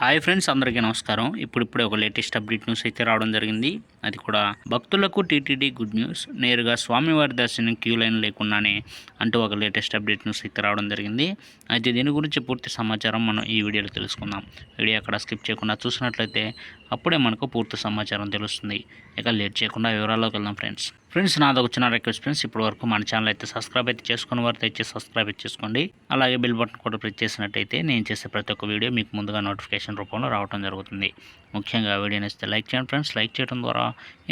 Hi friends అందరికీ నమస్కారం. ఇప్పుడిప్పుడే ఒక లేటెస్ట్ అప్డేట్ న్యూస్ అయితే రావడం జరిగింది. అది కూడా భక్తులకు టీటీడీ గుడ్ న్యూస్. నేరుగా స్వామివారి దర్శనం క్యూ లైన్ లేకుండానే అంటూ ఒక లేటెస్ట్ అప్డేట్ న్యూస్ అయితే రావడం జరిగింది. అయితే దీని గురించి పూర్తి సమాచారం మనం ఈ వీడియోలో తెలుసుకుందాం. వీడియో అక్కడ స్కిప్ చేయకుండా చూసినట్లయితే అప్పుడే మనకు పూర్తి సమాచారం తెలుస్తుంది. ఇక లేట్ చేయకుండా వివరాల్లోకి వెళ్దాం ఫ్రెండ్స్. ఫ్రెండ్స్ నాదొక చిన్న రిక్వెస్ట్ ఫ్రెండ్స్. ఇప్పటి వరకు మన ఛానల్ అయితే సబ్స్క్రైబ్ అయితే చేసుకున్న వారితో అయితే సబ్స్క్రైబ్ చేసుకోండి. అలాగే బిల్ బటన్ కూడా ప్రెస్ చేసినట్టయితే నేను చేసే ప్రతి ఒక్క వీడియో మీకు ముందుగా నోటిఫికేషన్ రూపంలో రావడం జరుగుతుంది. ముఖ్యంగా వీడియో నచ్చితే లైక్ చేయండి ఫ్రెండ్స్. లైక్ చేయడం ద్వారా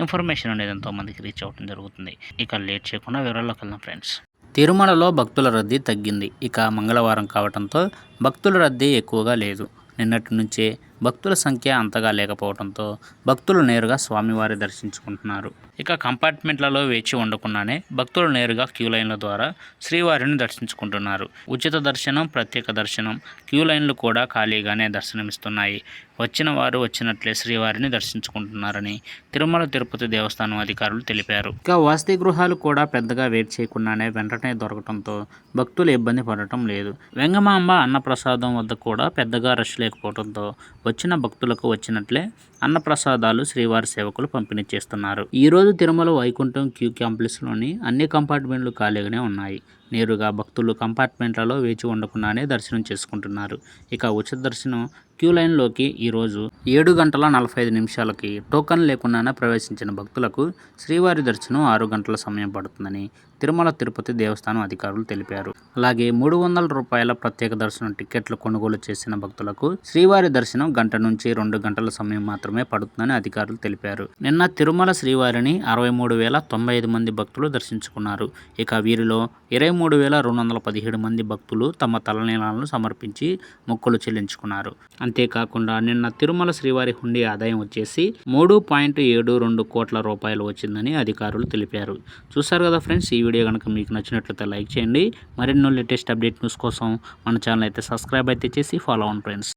ఇన్ఫర్మేషన్ అనేది ఎంతోమందికి రీచ్ అవ్వడం జరుగుతుంది. ఇక లేట్ చేయకుండా వివరాల్లోకి వెళ్దాం ఫ్రెండ్స్. తిరుమలలో భక్తుల రద్దీ తగ్గింది. ఇక మంగళవారం కావడంతో భక్తుల రద్దీ ఎక్కువగా లేదు. నిన్నటి నుంచే భక్తుల సంఖ్య అంతగా లేకపోవడంతో భక్తులు నేరుగా స్వామివారి దర్శించుకుంటున్నారు. ఇక కంపార్ట్మెంట్లలో వేచి ఉండకుండానే భక్తులు నేరుగా క్యూ లైన్ల ద్వారా శ్రీవారిని దర్శించుకుంటున్నారు. ఉచిత దర్శనం ప్రత్యేక దర్శనం క్యూ లైన్లు కూడా ఖాళీగానే దర్శనమిస్తున్నాయి. వచ్చిన వారు వచ్చినట్లే శ్రీవారిని దర్శించుకుంటున్నారని తిరుమల తిరుపతి దేవస్థానం అధికారులు తెలిపారు. ఇక వసతి గృహాలు కూడా పెద్దగా వేట్ చేయకుండానే వెంటనే దొరకడంతో భక్తులు ఇబ్బంది పడటం లేదు. వెంగమాంబ అన్నప్రసాదం వద్ద కూడా పెద్దగా రష్ లేకపోవడంతో వచ్చిన భక్తులకు వచ్చినట్లే అన్నప్రసాదాలు శ్రీవారి సేవకులు పంపిణీ చేస్తున్నారు. ఈరోజు తిరుమల వైకుంఠం క్యూ క్యాంపస్లోని అన్ని కంపార్ట్మెంట్లు ఖాళీగానే ఉన్నాయి. నేరుగా భక్తులు కంపార్ట్మెంట్లలో వేచి ఉండకుండానే దర్శనం చేసుకుంటున్నారు. ఇక ఉచిత దర్శనం క్యూ లైన్లోకి ఈరోజు ఏడు గంటల నలభై ఐదు నిమిషాలకి టోకన్ లేకుండానే ప్రవేశించిన భక్తులకు శ్రీవారి దర్శనం ఆరు గంటల సమయం పడుతుందని తిరుమల తిరుపతి దేవస్థానం అధికారులు తెలిపారు. అలాగే మూడు వందల రూపాయల ప్రత్యేక దర్శనం టికెట్లు కొనుగోలు చేసిన భక్తులకు శ్రీవారి దర్శనం గంట నుంచి రెండు గంటల సమయం మాత్రమే పడుతుందని అధికారులు తెలిపారు. నిన్న తిరుమల శ్రీవారిని అరవై మూడు వేల తొంభై ఐదు మంది భక్తులు దర్శించుకున్నారు. ఇక వీరిలో ఇరవై మూడు వేల రెండు వందల పదిహేడు మంది భక్తులు తమ తలనీలాలను సమర్పించి మొక్కులు చెల్లించుకున్నారు. అంతేకాకుండా నిన్న తిరుమల శ్రీవారి హుండీ ఆదాయం వచ్చేసి మూడు పాయింట్ ఏడు రెండు కోట్ల రూపాయలు వచ్చిందని అధికారులు తెలిపారు. చూసారు కదా ఫ్రెండ్స్ ఈ వీడియో కనుక మీకు నచ్చినట్లయితే లైక్ చేయండి. మరెన్నో లేటెస్ట్ అప్డేట్ న్యూస్ కోసం మన ఛానల్ అయితే సబ్స్క్రైబ్ అయితే చేసి ఫాలో అవ్వండి ఫ్రెండ్స్.